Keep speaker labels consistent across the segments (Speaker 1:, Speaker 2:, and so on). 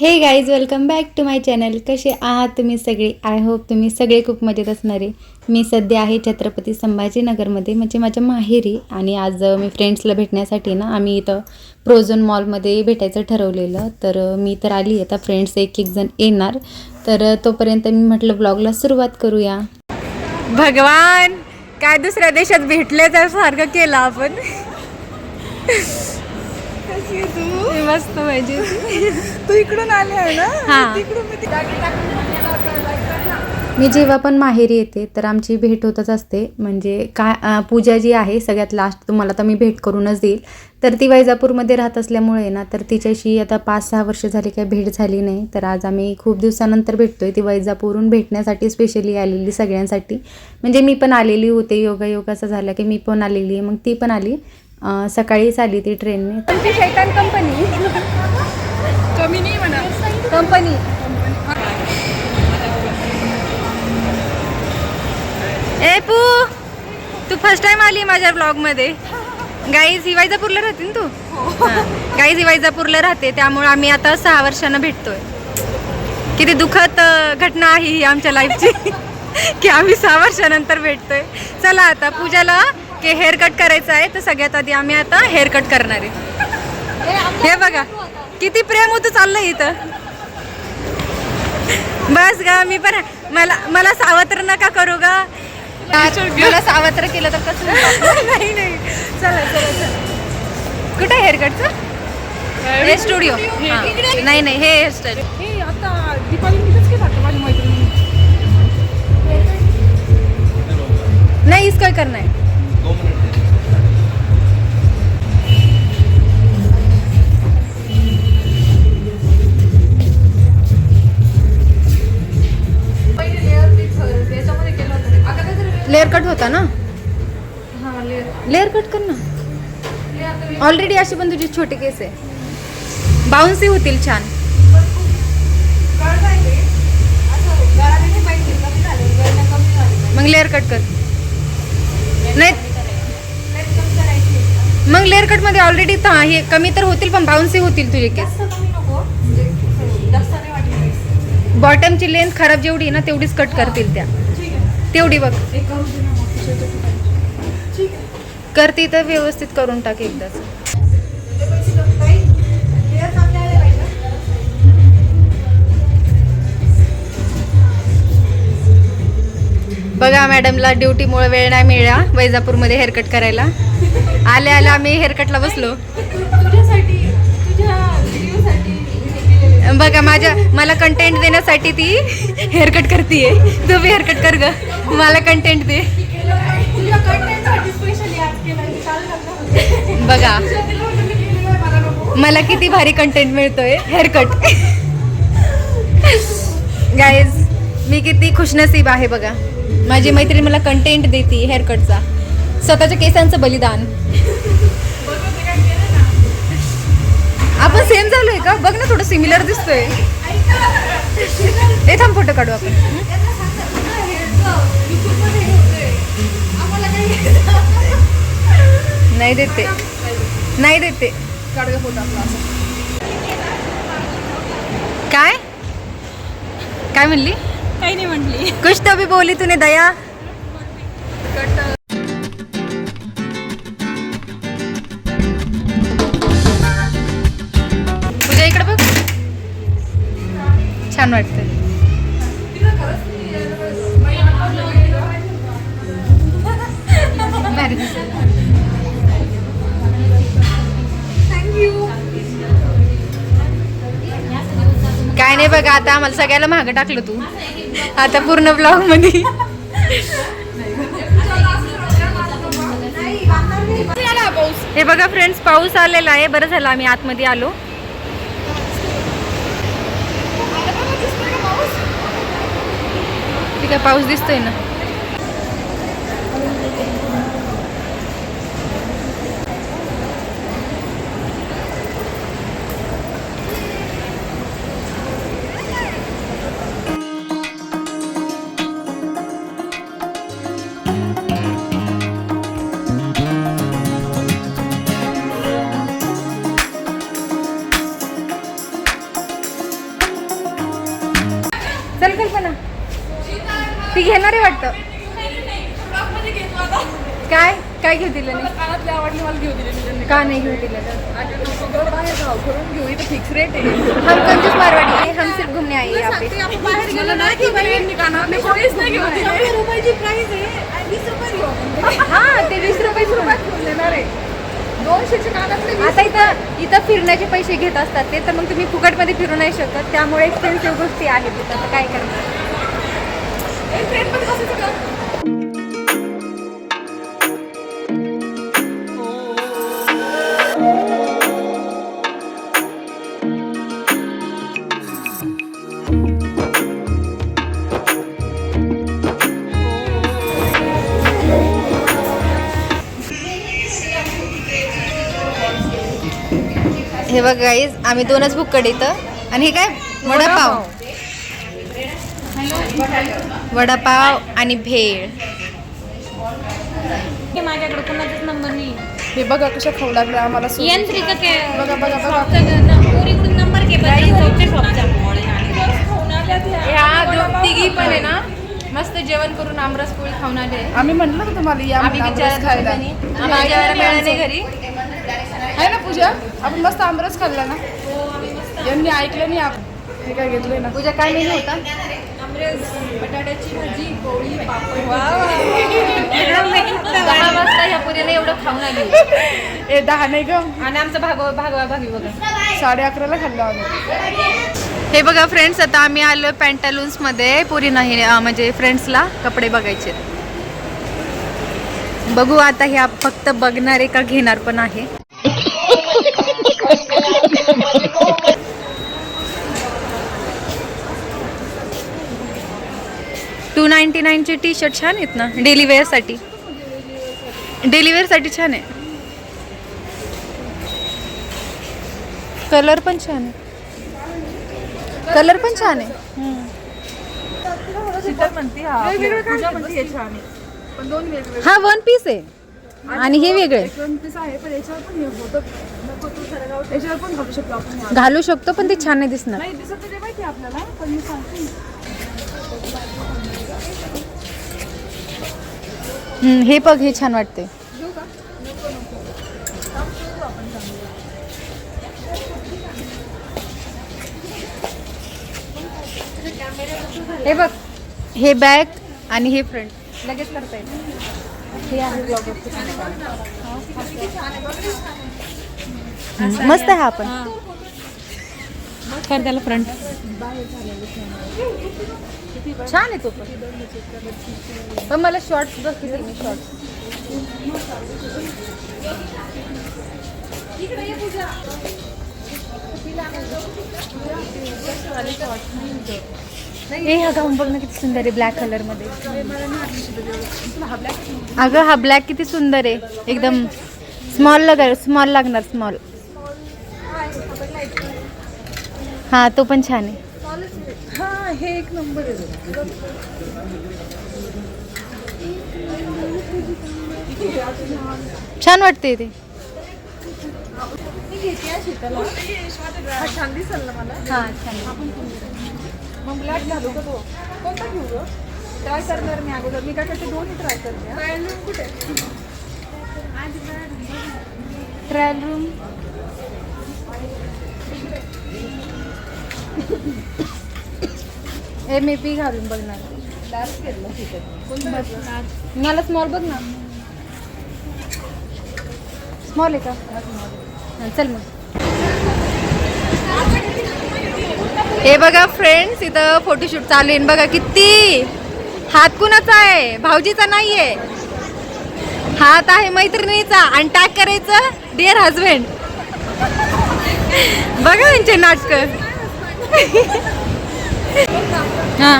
Speaker 1: हे guys welcome back to my channel कसे आहात तुम्ही सगळे? आय होप तुम्ही सगळे खूप मजेत असणार. मी सध्या आहे छत्रपती संभाजीनगरमध्ये म्हणजे माझ्या माहेरी. आणि आज मी फ्रेंड्सला भेटण्यासाठी ना आम्ही इथं प्रोझोन मॉलमध्ये भेटायचं ठरवलेलं. तर मी तर आली आता फ्रेंड्स एक एक जण येणार. तर तोपर्यंत मी म्हटलं ब्लॉगला सुरुवात करूया.
Speaker 2: भगवान काय दुसऱ्या देशात भेटले तर सारखं केलं आपण. मस्त पाहिजे
Speaker 3: तू इकडून आले आहे ना?
Speaker 2: हा.
Speaker 3: तिकडून मी
Speaker 1: मी जेव्हा पण माहेरी येते तर आमची भेट होतच असते. म्हणजे काय पूजा जी आहे सगळ्यात लास्ट तुम्हाला तर मी भेट करूनच देईल. तर ती वैजापूरमध्ये राहत असल्यामुळे ना तर तिच्याशी आता पाच सहा वर्ष झाली काही भेट झाली नाही. तर आज आम्ही खूप दिवसानंतर भेटतोय. ती वैजापूरहून भेटण्यासाठी स्पेशली आलेली सगळ्यांसाठी. म्हणजे मी पण आलेली होते. योगा योग असं झालं की मी पण आलेली आहे. मग ती पण आली. सकाळीच आली ती ट्रेनने.
Speaker 2: तुमची शैतान कंपनी
Speaker 3: कमी नाही म्हणा.
Speaker 2: कंपनी ए पू तू फर्स्ट टाइम आली माझ्या ब्लॉगमध्ये गाईज ही वैजापूरला राहते ना तू? गाईज ही. वैजापूरला राहते त्यामुळे आम्ही आता सहा वर्षानं भेटतोय. किती दुःखद घटना आहे ही आमच्या लाईफची की आम्ही सहा वर्षानंतर भेटतोय. चला आता पूजाला की हेअर कट करायचं आहे. तर सगळ्यात आधी आम्ही आता हेअर कट करणार आहे. हे बघा किती प्रेम होतं चाललंय इथं. बस ग मी पण मला मला सावत्र नका करू ग. मला सावत्र केलं तर कसं नाही नाही. चला चला चला. कुठे हेअरकटचं हे स्टुडिओ. नाही नाही हे हेअरस्टाईल
Speaker 3: हे आता दीपाली माझी मैत्रिणी?
Speaker 2: नहीं इसको ही करना लेअर कट होता ना? लेअर. कट कर ना. ऑलरेडी अशी पण तुझी छोटी केस आहे. बाउन्सी होतील छान. मग लेअर कट कर. नाही. मग लेअर कटमध्ये ऑलरेडी हे कमी तर होतील पण बाउन्सी होतील तुझे केस बॉटमची लेंथ खराब जेवढी ना तेवढीच कट करतील त्या. तेवढी बघ. करते तर व्यवस्थित करून टाक एकदाच. बघा मॅडमला ड्युटीमुळे वेळ नाही मिळाला वैजापूरमध्ये हेअरकट करायला. आल्या आल्या आम्ही हेअरकटला बसलो. बघा माझ्या मला कंटेंट देण्यासाठी ती हेअरकट करते तू हेअरकट कर ग. मला कंटेंट दे. बघा. मला किती भारी कंटेंट मिळतोय. हेअरकट गाईज मी किती खुशनसीब आहे बघा. माझी मैत्रीण मला कंटेंट देते हेअरकटचा स्वतःच्या केसांचं बलिदान. आपण सेम झालोय का? बघ ना थोडं सिमिलर दिसतोय. थांब फोटो काढू आपण. नाही देते. नाही देते. काय? काय म्हणली?
Speaker 3: काही नाही म्हटली.
Speaker 2: कुछ तो भी बोली तूने दया. पूजा इकडे बघ. छान वाटतंय. भारी काय नाही बघा आता आम्हाला सगळ्याला मागं टाकलं तू. आता पूर्ण ब्लॉगमध्ये. हे बघा फ्रेंड्स पाऊस आलेला आहे. बरं झालं आम्ही आतमध्ये आलो. ठीक आहे पाऊस दिसतोय ना? काय काय घेऊ दिलं नाही?
Speaker 3: कानातले आवडले मला घेऊ दिले त्यांनी.
Speaker 2: का नाही घेऊ दिलं तर?
Speaker 3: आणि नको बाहेर जाऊ करून घेऊ इथं फिक्स रेट आहे.
Speaker 2: हम कंजूस मारवाडी है हम सिर्फ घूमने आए हैं यहाँ पे
Speaker 3: सांगते आपण बाहेर गेलो ना की बाई कानातले कोणीच नाही घेऊ दिले रुपयाची प्राइस आहे आणि वीस रुपये घेऊ.
Speaker 2: हा ते वीस रुपये
Speaker 3: रुपयात घेऊन देणार आहे. दोनशेचे कानातले वीस
Speaker 2: आता इथं इथं फिरण्याचे पैसे घेत असतात ते तर मग तुम्ही फुकटमध्ये फिरू नाही शकत. त्यामुळे एक्सपेन्सिव्ह गोष्टी आहेत. तिथं काय करणार? गाईज आम्ही दोनच बुक्कड इथं. आणि हे काय? वडापाव. वडापाव आणि भेळ.
Speaker 4: हे माझ्याकडे कोणाचाच नंबर नाही
Speaker 3: हे बघा कशा खाऊ लागल्या आम्हाला सु-
Speaker 4: यंत्रिका के
Speaker 3: बघा बघा बघा.
Speaker 4: पोरीकडून नंबर.
Speaker 2: ह्या दो- तिघी पण आहे ना मस्त जेवण करून आमरस पोळी खाऊन आले.
Speaker 3: आम्ही म्हणलं का तुम्हाला या
Speaker 2: आम्ही
Speaker 3: म्हणून
Speaker 2: विचारत
Speaker 3: आमरस खायला.
Speaker 2: होतो आम्हाला जेवायला मिळालं नाही घरी.
Speaker 3: आहे पूजा आपण मस्त आमरस खाल्ला ना? यांनी ऐकलं नाही आपण. हे काय घेतलंय ना?
Speaker 2: पूजा काय मेनू होता?
Speaker 3: बटाट्याची भाजी पोळी
Speaker 2: दहा वाजता ह्या पुरीने एवढं खाऊन आली.
Speaker 3: ए दहा नाही ग.
Speaker 2: आणि आमचं भागवा भागवा भागी बघा.
Speaker 3: साडे अकराला खाल्लं आम्ही.
Speaker 2: हे बघा फ्रेंड्स आता आम्ही आलो पॅन्टालून्समध्ये पुरी नाही म्हणजे फ्रेंड्सला कपडे बघायचे. बघू आता ह्या फक्त बघणारे का घेणार पण आहे. टू नाईन्टी नाईनचे टी शर्ट छान आहेत ना? डेली वेअरसाठी डेली वेअरसाठी छान आहे. कलर पण छान आहे. कलर पण छान आहे.
Speaker 3: हा
Speaker 2: वन पीस आहे. आणि हे वेगळे.
Speaker 3: घालू. शकतो
Speaker 2: पण ते छान नाही दिसणार. हम्म, हे बघ हे छान वाटते हे बघ हे बॅग आणि हे फ्रंट. लगेच करता येईल. हे आहे मस्त आहे हा पण.
Speaker 4: कर त्याला फ्रंट
Speaker 2: छान आहे तो पण. मला शॉर्ट्स बघ किती मी शॉर्ट्स हा गाऊन बघ ना किती सुंदर आहे ब्लॅक कलरमध्ये. अगं हा ब्लॅक किती सुंदर आहे. एकदम स्मॉल लागणार स्मॉल लागणार स्मॉल हा तो पण छान आहे.
Speaker 3: हा हे एक नंबर आहे
Speaker 2: छान वाटते ते.
Speaker 3: हा छान दिसल ना मला.
Speaker 2: हा छान.
Speaker 3: मग ब्लॅक घालू. का तो कोणता घेऊ ग? ट्राय करणार मी अगोदर. मी काय करते दोन्ही ट्राय करते कुठे
Speaker 2: trial room M A P घालून बघणार. मला स्मॉल बघ ना. स्मॉल आहे का? चल मग. हे बघा फ्रेंड्स इथं फोटोशूट चालू आहे. बघा किती हात कुणाचा आहे? भाऊजीचा नाहीये. हात आहे मैत्रिणीचा आणि टॅग करायचं डिअर हजबंड बघा यांचे नाटक. हा.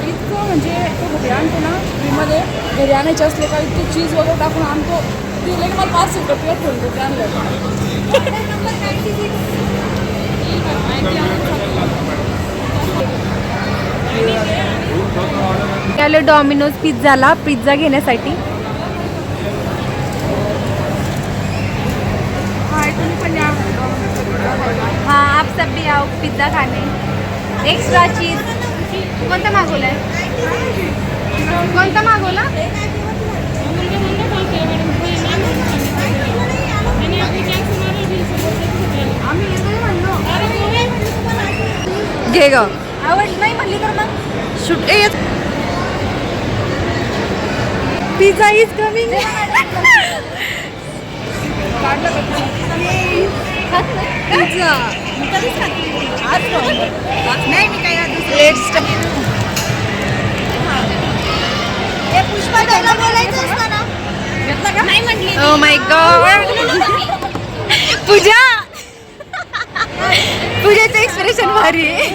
Speaker 3: इतकं म्हणजे तो घरी आणतो ना फ्रीमध्ये घरी आणायचे असले का इतके चीज वगैरे टाकून आणतो. ते लगे मला पाच रुपये ठेवून देते आणलं
Speaker 2: आलो डॉमिनोज पिझ्झाला पिझ्झा घेण्यासाठी
Speaker 3: हा तुम्ही पण या
Speaker 2: हाँ आप सब भी आओ पिज्ज़ा खाने। एक्स्ट्रा चीज़
Speaker 1: कोणता मागवलाय? कोणता मागवला? घे ग. आवड नाही म्हणली तर मग? शूट येत. पिझ्झा इज कमिंग पिझ्झा नाही मी काय लेट्स पुष्पा बोलायचं असतं ना
Speaker 4: नाही म्हटली
Speaker 1: oh my God Pooja पूजाचं expression भारी आहे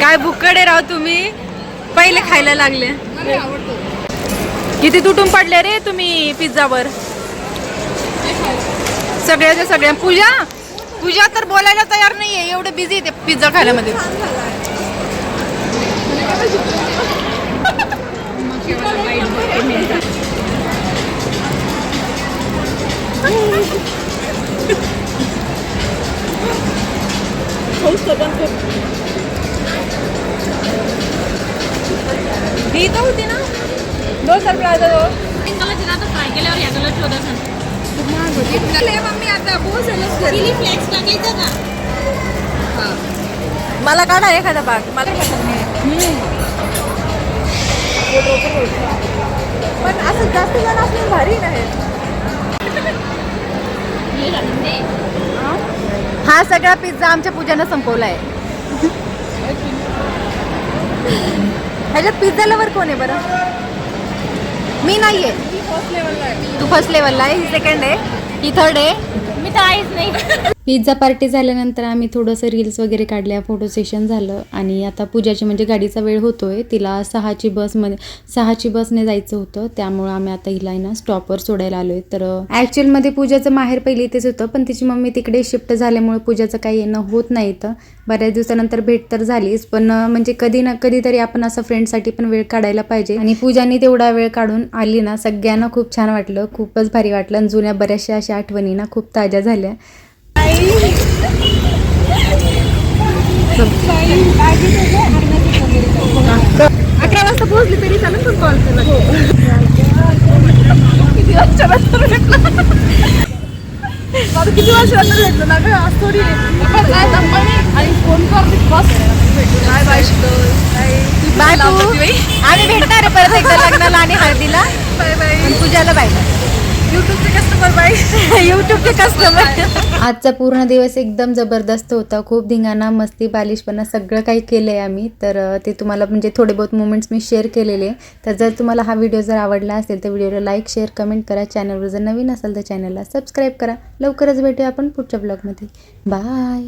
Speaker 1: काय भुक्कडे राव तुम्ही? पहिले खायला लागले. किती तुटून पडले रे तुम्ही पिझ्झावर? सगळ्याच्या सगळ्या पूजा? पूजा तर बोलायला तयार नाहीये एवढं बिझी ते पिझ्झा खायला मध्ये. एखादा भाग मला पण असं जास्त जण असलं भारी नाही.
Speaker 4: हे
Speaker 1: हा सगळा पिझ्झा आमच्या पूजानं संपवलाय. ह्याच्यात पिझ्झा लवर कोण आहे बरं? मी नाहीये. तू फर्स्ट लेवलला आहे ही सेकंड आहे ही थर्ड आहे.
Speaker 4: मी तर आहेच नाही.
Speaker 2: पिझ्झा पार्टी झाल्यानंतर आम्ही थोडंसं रील्स वगैरे काढल्या फोटो सेशन झालं आणि आता पूजाची म्हणजे गाडीचा वेळ होतो आहे तिला सहाची बसमध्ये सहाची बसने जायचं होतं. त्यामुळं आम्ही आता हिला आहे ना स्टॉपवर सोडायला आलोय. तर ॲक्च्युअलमध्ये पूजाचं माहेर पहिले इथेच होतं. पण तिची मम्मी तिकडे शिफ्ट झाल्यामुळे पूजाचं काही येणं होत नाही इथं. बऱ्याच दिवसानंतर भेट तर झालीच. पण म्हणजे कधी ना कधीतरी आपण असं फ्रेंडसाठी पण वेळ काढायला पाहिजे. आणि पूजाने तेवढा वेळ काढून आली ना सगळ्यांना खूप छान वाटलं. खूपच भारी वाटलं. आणि जुन्या बऱ्याचशा अशा आठवणी ना खूप ताज्या झाल्या.
Speaker 1: अकरा वाजता पोहोचली तरी चालेल पण कॉल. केला
Speaker 3: मला किती वर्षानंतर भेटलं ना गं? आज थोडी आपण काय दमपणी आणि फोन कर बस. बाय बाय
Speaker 1: बाय आम्ही भेटणार आहे परत एकदा लग्नाला आणि हळदीला.
Speaker 3: बाय बाय
Speaker 1: पूजाला बाय
Speaker 3: युट्यूबचे कस्टमर बाय
Speaker 1: युट्यूबचे कस्टमर
Speaker 2: आजचा पूर्ण दिवस एकदम जबरदस्त होता. खूप धिंगाणा मस्ती बालिशपणा सगळं काही केलं आहे आम्ही. तर ते तुम्हाला म्हणजे थोडे बहुत मोमेंट्स मी शेअर केलेले. तर जर तुम्हाला हा व्हिडिओ जर आवडला असेल तर व्हिडिओला लाईक शेअर कमेंट करा. चॅनलवर जर नवीन असेल तर चॅनलला सबस्क्राईब करा. लवकरच भेटूया आपण पुढच्या ब्लॉगमध्ये बाय